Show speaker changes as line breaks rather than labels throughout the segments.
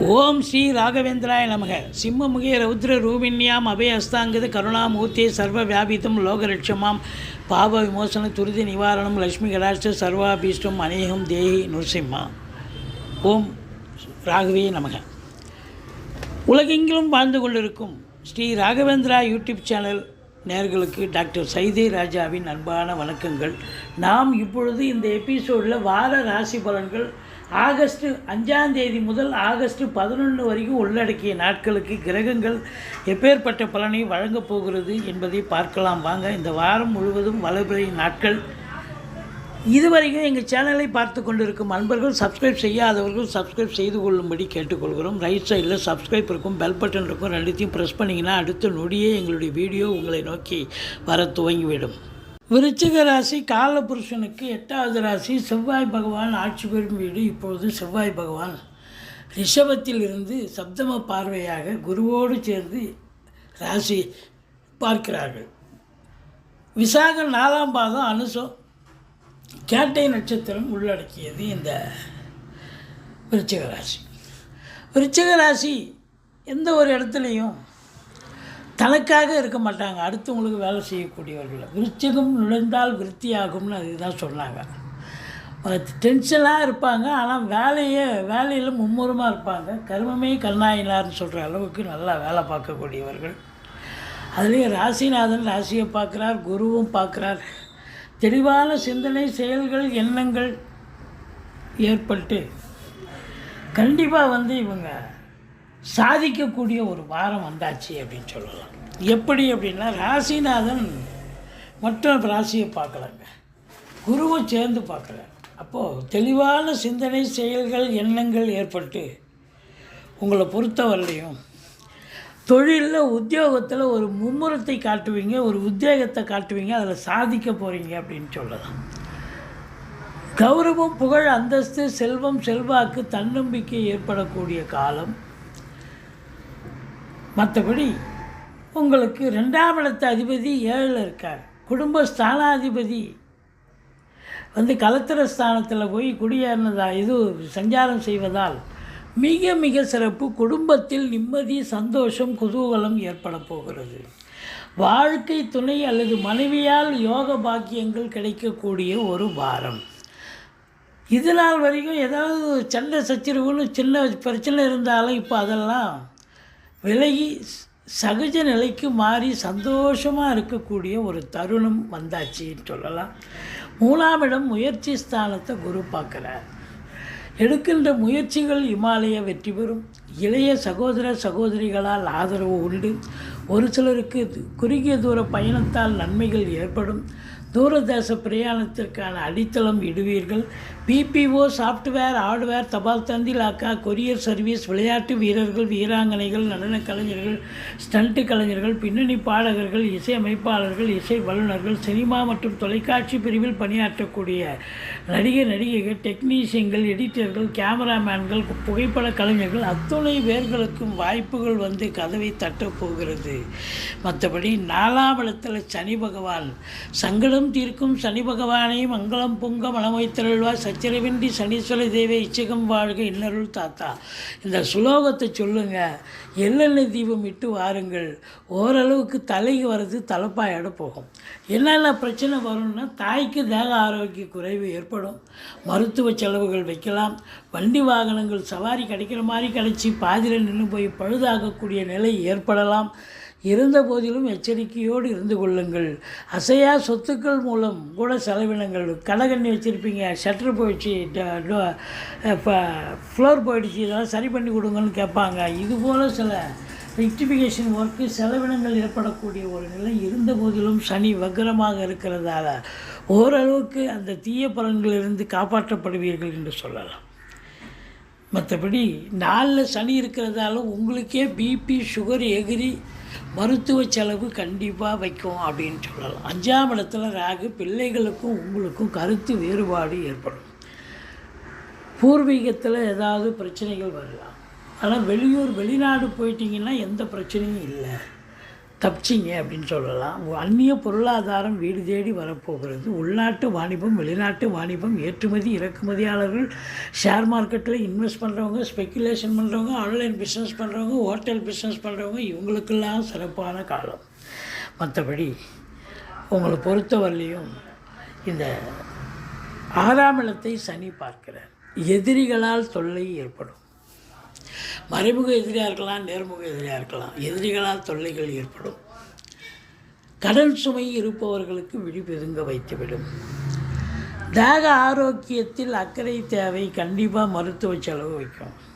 ஓம் ஸ்ரீ ராகவேந்திராய நமக. சிம்மமுகே ரௌத்ர ரூபிண்யாம் அபயஸ்தாங்கது கருணாமூர்த்தி சர்வ வியாபித்தம் லோகரட்சமாம் பாப விமோசன துரிதி நிவாரணம் லக்ஷ்மி கடாஷ்ட சர்வாபீஷ்டம் அநேகம் தேஹி நுரசிம்மா. ஓம் ராகவே நமக. உலகெங்கிலும் வாழ்ந்து கொண்டிருக்கும் ஸ்ரீ ராகவேந்திரா யூடியூப் சேனல் நேர்களுக்கு டாக்டர் சைதே ராஜாவின் அன்பான வணக்கங்கள். நாம் இப்பொழுது இந்த எபிசோடில் வார ராசி பலன்கள் ஆகஸ்ட் அஞ்சாம் தேதி முதல் ஆகஸ்ட் பதினொன்று வரைக்கும் உள்ளடக்கிய நாட்களுக்கு கிரகங்கள் எப்பேற்பட்ட பலனை வழங்கப் போகிறது என்பதை பார்க்கலாம். வாங்க இந்த வாரம் முழுவதும் வளர்பிறை நாட்கள். இதுவரைக்கும் எங்கள் சேனலை பார்த்து கொண்டிருக்கும் அன்பர்கள் சப்ஸ்கிரைப் செய்யாதவர்கள் சப்ஸ்கிரைப் செய்து கொள்ளும்படி கேட்டுக்கொள்கிறோம். ரைட் சைடில் சப்ஸ்கிரைப் இருக்கும் பெல் பட்டன் இருக்கும் ரெண்டுத்தையும் ப்ரெஸ் பண்ணிங்கன்னா அடுத்த நொடியே எங்களுடைய வீடியோ உங்களை நோக்கி வர துவங்கிவிடும். விருச்சிக ராசி காலபுருஷனுக்கு எட்டாவது ராசி செவ்வாய் பகவான் ஆட்சி பெறும் வீடு இப்பொழுது செவ்வாய் பகவான். ரிஷபத்தில் இருந்து சப்தம பார்வையாக குருவோடு சேர்ந்து ராசி பார்க்கிறார்கள். விசாகம் நாலாம் பாதம் அனுசம் கேட்டை நட்சத்திரம் உள்ளடக்கியது இந்த விருச்சிக ராசி. விருச்சிக ராசி எந்த ஒரு இடத்துலையும் தனக்காக இருக்க மாட்டாங்க. அடுத்தவங்களுக்கு வேலை செய்யக்கூடியவர்கள். விருச்சிகம் நுழைந்தால் விருத்தியாகும்னு அதுதான் சொன்னாங்க. டென்ஷனாக இருப்பாங்க. ஆனால் வேலையே வேலையில் மும்முரமாக இருப்பாங்க. கர்மமே கண்ணாயினார்னு சொல்கிற அளவுக்கு நல்லா வேலை பார்க்கக்கூடியவர்கள். அதுலேயும் ராசிநாதன் ராசியை பார்க்குறார் குருவும் பார்க்குறார். தெளிவான சிந்தனை செயல்கள் எண்ணங்கள் ஏற்பட்டு கண்டிப்பாக வந்து இவங்க சாதிக்கக்கூடிய ஒரு வாரம் வந்தாச்சு அப்படின்னு சொல்லலாம். எப்படி அப்படின்னா ராசிநாதன் மற்ற ராசியை பார்க்கலாங்க. குருவும் சேர்ந்து பார்க்குறாங்க அப்போது தெளிவான சிந்தனை செயல்கள் எண்ணங்கள் ஏற்பட்டு உங்களை பொறுத்தவரையிலையும் தொழிலில் உத்தியோகத்தில் ஒரு மும்முரத்தை காட்டுவீங்க ஒரு உத்தியோகத்தை காட்டுவீங்க அதில் சாதிக்க போகிறீங்க அப்படின்னு சொல்லலாம். கௌரவம் புகழ் அந்தஸ்து செல்வம் செல்வாக்கு தன்னம்பிக்கை ஏற்படக்கூடிய காலம். மற்றபடி உங்களுக்கு ரெண்டாம் இடத்து அதிபதி ஏழில் இருக்கார். குடும்ப ஸ்தானாதிபதி வந்து கலத்திர ஸ்தானத்தில் போய் குடியேறினதா இது சஞ்சாரம் செய்வதால் மிக மிக சிறப்பு. குடும்பத்தில் நிம்மதி சந்தோஷம் குதூகலம் ஏற்பட போகிறது. வாழ்க்கை துணை அல்லது மனைவியால் யோக பாக்கியங்கள் கிடைக்கக்கூடிய ஒரு வாரம். இது நாள் வரைக்கும் ஏதாவது சண்டை சச்சரவுன்னு சின்ன பிரச்சனை இருந்தாலும் இப்போ அதெல்லாம் விலகி சகஜ நிலைக்கு மாறி சந்தோஷமாக இருக்கக்கூடிய ஒரு தருணம் வந்தாச்சுன்னு சொல்லலாம். மூணாம் முயற்சி ஸ்தானத்தை குரு பார்க்குறார். எடுக்கின்ற முயற்சிகள் இமாலய வெற்றி பெறும். இளைய சகோதர சகோதரிகளால் ஆதரவு உண்டு. ஒரு சிலருக்கு குறுகிய தூர பயணத்தால் நன்மைகள் ஏற்படும். தூரதேச பிரயாணத்திற்கான அடித்தளம் இடுவீர்கள். பிபிஓ சாஃப்ட்வேர் ஹார்ட்வேர் தபால் தந்திலாக்கா கொரியர் சர்வீஸ் விளையாட்டு வீரர்கள் வீராங்கனைகள் நடன கலைஞர்கள் ஸ்டண்ட்டு கலைஞர்கள் பின்னணி பாடகர்கள் இசையமைப்பாளர்கள் இசை வல்லுநர்கள் சினிமா மற்றும் தொலைக்காட்சி பிரிவில் பணியாற்றக்கூடிய நடிகர் நடிகைகள் டெக்னீஷியன்கள் எடிட்டர்கள் கேமராமேன்கள் புகைப்பட கலைஞர்கள் அத்துணை பேர்களுக்கும் வாய்ப்புகள் வந்து கதவை தட்டப்போகிறது மற்றபடி நாலாம் இடத்தில் சனி பகவான் சங்கடம் தீர்க்கும் சனி பகவானை மங்களம் பொங்க மனமைத்திரள்வா சச்சரவின்றி சனீஸ்வர தேவை இச்சகம் வாழ்க இன்னருள் தாத்தா. இந்த சுலோகத்தை சொல்லுங்க. எள்ளெண்ணெய் தீபம் இட்டு வாருங்கள்? ஓரளவுக்கு தலைக்கு வர்றது தலைப்பாயோட போகும். என்னென்ன பிரச்சனை வரும்னா தாய்க்கு தேக ஆரோக்கிய குறைவு ஏற்படும். மருத்துவ செலவுகள் வைக்கலாம். வண்டி வாகனங்கள் சவாரி கிடைக்கிற மாதிரி கிடைச்சி பாதியில் நின்று போய் பழுதாகக்கூடிய நிலை ஏற்படலாம். இருந்த போதிலும் எச்சரிக்கையோடு இருந்து கொள்ளுங்கள். அசையா சொத்துக்கள் மூலம் கூட செலவினங்கள். கடகண்ணி வச்சுருப்பீங்க. ஷட்டர் போயிடுச்சு. ஃப்ளோர் போயிடுச்சு. இதெல்லாம் சரி பண்ணி கொடுங்கன்னு கேட்பாங்க. இதுபோல் சில ரெக்டிஃபிகேஷன் ஒர்க்கு செலவினங்கள் ஏற்படக்கூடிய ஒரு நிலை இருந்த போதிலும் சனி வக்கரமாக இருக்கிறதால ஓரளவுக்கு அந்த தீய பலன்களிலிருந்து காப்பாற்றப்படுவீர்கள் என்று சொல்லலாம். மற்றபடி நாளில் சனி இருக்கிறதால உங்களுக்கே பிபி சுகர் எகிரி மருத்துவ செலவு கண்டிப்பாக வைக்கும் அப்படின்னு சொல்லலாம். அஞ்சாம் இடத்துல ராகு பிள்ளைகளுக்கும் உங்களுக்கும் கருத்து வேறுபாடு ஏற்படும். பூர்வீகத்தில் ஏதாவது பிரச்சனைகள் வரலாம். ஆனால் வெளியூர் வெளிநாடு போயிட்டீங்கன்னா எந்த பிரச்சனையும் இல்லை. தப்பிச்சிங்க அப்படின்னு சொல்லலாம். அந்நிய பொருளாதாரம் வீடு தேடி வரப்போகிறது. உள்நாட்டு வாணிபம் வெளிநாட்டு வாணிபம் ஏற்றுமதி இறக்குமதியாளர்கள் ஷேர் மார்க்கெட்டில் இன்வெஸ்ட் பண்ணுறவங்க ஸ்பெக்குலேஷன் பண்ணுறவங்க ஆன்லைன் பிஸ்னஸ் பண்ணுறவங்க ஹோட்டல் பிஸ்னஸ் பண்ணுறவங்க இவங்களுக்கெல்லாம் சிறப்பான காலம். மற்றபடி உங்களை பொறுத்தவரையிலையும் இந்த ஆறாம் இடத்தை சனி பார்க்கிறார். எதிரிகளால் தொல்லை ஏற்படும். மறைமுக எதிரியாக இருக்கலாம் நேர்முக எதிரியாக இருக்கலாம். எதிரிகளால் தொல்லைகள் ஏற்படும். கடன் சுமை இருப்பவர்களுக்கு விழிப்பெதுங்க வைத்துவிடும். தேக ஆரோக்கியத்தில் அக்கறை தேவை. கண்டிப்பாக மருத்துவ செலவு வைக்கும்.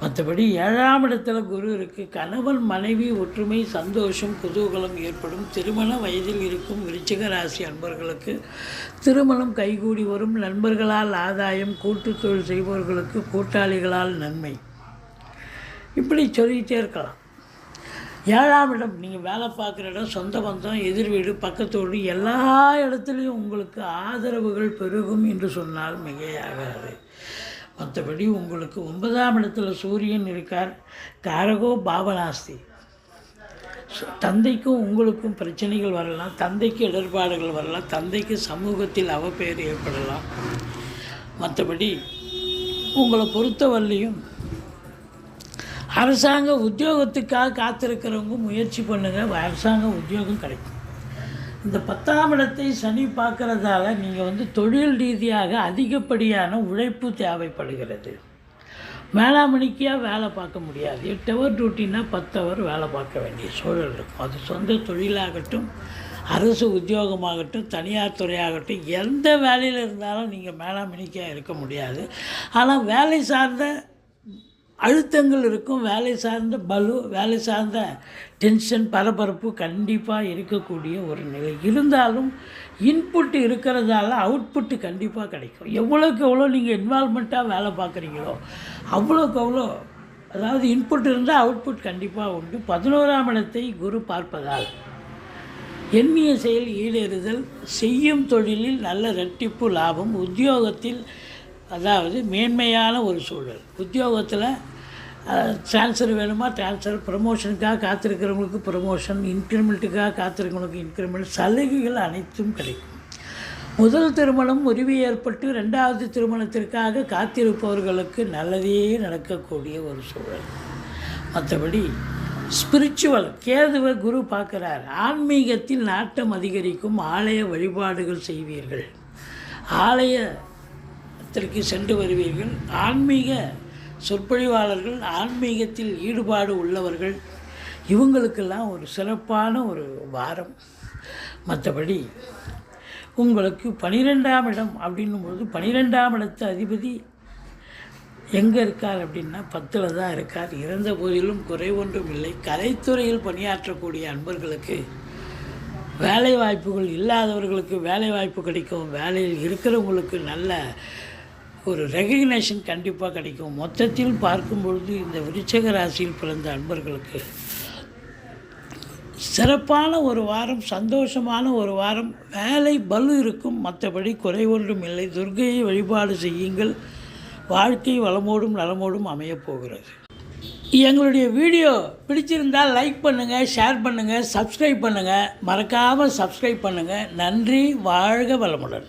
மற்றபடி ஏழாம் இடத்துல குரு இருக்குது கணவன் மனைவி ஒற்றுமை சந்தோஷம் குதூகலம் ஏற்படும். திருமண வயதில் இருக்கும் விருச்சிக ராசி அன்பர்களுக்கு திருமணம் கைகூடி வரும். நண்பர்களால் ஆதாயம் கூட்டுத்தொழில் செய்பவர்களுக்கு கூட்டாளிகளால் நன்மை. இப்படி சொல்லிக்கிட்டே இருக்கலாம். ஏழாம் இடம் நீங்கள் வேலை பார்க்குற இடம் சொந்த பந்தம் எதிர் வீடு பக்கத்து வீடு எல்லா இடத்துலையும் உங்களுக்கு ஆதரவுகள் பெருகும் என்று சொன்னால் மிகையாகாது. மற்றபடி உங்களுக்கு ஒன்பதாம் இடத்துல சூரியன் இருக்கார். காரகோ பாவனாஸ்தி சு- தந்தைக்கும் உங்களுக்கும் பிரச்சனைகள் வரலாம். தந்தைக்கு இடர்பாடுகள் வரலாம். தந்தைக்கு சமூகத்தில் அவப்பெயர் ஏற்படலாம். மற்றபடி உங்களை பொறுத்தவரையிலையும் அரசாங்க உத்தியோகத்துக்காக காத்திருக்கிறவங்க முயற்சி பண்ணுங்கள் அரசாங்க உத்தியோகம் கிடைக்கும். இந்த பத்தாம் இடத்தை சனி பார்க்குறதால நீங்கள் வந்து தொழில் ரீதியாக அதிகப்படியான உழைப்பு தேவைப்படுகிறது. வேளாமணிக்கியாக வேலை பார்க்க முடியாது. எட்டு ஹவர் டியூட்டின்னா பத்து ஹவர் வேலை பார்க்க வேண்டிய சூழல் இருக்கும். அது சொந்த தொழிலாகட்டும் அரசு உத்தியோகமாகட்டும் தனியார் துறையாகட்டும் எந்த வேலையில் இருந்தாலும் நீங்கள் மேலாமணிக்காக இருக்க முடியாது. ஆனால் வேலை சார்ந்த அழுத்தங்கள் இருக்கும். வேலை சார்ந்த பலு வேலை சார்ந்த டென்ஷன் பரபரப்பு கண்டிப்பாக இருக்கக்கூடிய ஒரு நிலை. இருந்தாலும் இன்புட் இருக்கிறதால அவுட்புட்டு கண்டிப்பாக கிடைக்கும். எவ்வளோக்கு எவ்வளோ நீங்கள் இன்வால்மெண்ட்டாக வேலை பார்க்குறீங்களோ அவ்வளோக்கு அவ்வளோ அதாவது இன்புட் இருந்தால் அவுட்புட் கண்டிப்பாக உண்டு. பதினோராம் இடத்தை குரு பார்ப்பதால் எண்ணிய செயல் ஈடேறுதல் செய்யும் தொழிலில் நல்ல ரெட்டிப்பு லாபம் உத்தியோகத்தில் அதாவது மேன்மையான ஒரு சூழல். உத்தியோகத்தில் ட்ரான்ஸ்ஃபர் வேணுமா? ட்ரான்ஸ்ஃபர் ப்ரமோஷனுக்காக காத்திருக்கிறவங்களுக்கு ப்ரமோஷன் இன்க்ரிமெண்ட்டுக்காக காத்திருக்கிறவங்களுக்கு இன்க்ரிமெண்ட் சலுகைகள் அனைத்தும் கிடைக்கும். முதல் திருமணம் உரிமை ஏற்பட்டு ரெண்டாவது திருமணத்திற்காக காத்திருப்பவர்களுக்கு நல்லதே நடக்கக்கூடிய ஒரு சூழல். மற்றபடி ஸ்பிரிச்சுவல் கேதுவை குரு பார்க்குறார். ஆன்மீகத்தில் நாட்டம் அதிகரிக்கும் ஆலய வழிபாடுகள் செய்வீர்கள். ஆலய ஆலயத்திற்கு சென்று வருவீர்கள். ஆன்மீக சொற்பொழிவாளர்கள் ஆன்மீகத்தில் ஈடுபாடு உள்ளவர்கள் இவங்களுக்கெல்லாம் ஒரு சிறப்பான ஒரு வாரம். மற்றபடி உங்களுக்கு பனிரெண்டாம் இடம் அப்படின்னும்போது பனிரெண்டாம் இடத்து அதிபதி எங்கே இருக்கார் அப்படின்னா பத்தில் தான் இருக்கார். இறந்த போதிலும் குறை ஒன்றும் இல்லை. கலைத்துறையில் பணியாற்றக்கூடிய அன்பர்களுக்கு வேலை வாய்ப்புகள் இல்லாதவர்களுக்கு வேலை வாய்ப்பு கிடைக்கும் வேலையில் இருக்கிறவங்களுக்கு நல்ல ஒரு ரெகக்னேஷன் கண்டிப்பாக கிடைக்கும். மொத்தத்தில் பார்க்கும் பொழுது இந்த விருச்சக ராசியில் பிறந்த அன்பர்களுக்கு சிறப்பான ஒரு வாரம் சந்தோஷமான ஒரு வாரம் வேலை பலு இருக்கும். மற்றபடி குறை ஒன்றும் இல்லை. துர்கையை வழிபாடு செய்யுங்கள். வாழ்க்கை வளமோடும் நலமோடும் அமையப் போகிறது. எங்களுடைய வீடியோ பிடிச்சிருந்தால் லைக் பண்ணுங்கள் ஷேர் பண்ணுங்கள் சப்ஸ்கிரைப் பண்ணுங்கள் மறக்காமல் சப்ஸ்கிரைப் பண்ணுங்கள் நன்றி வாழ்க வளமுடன்.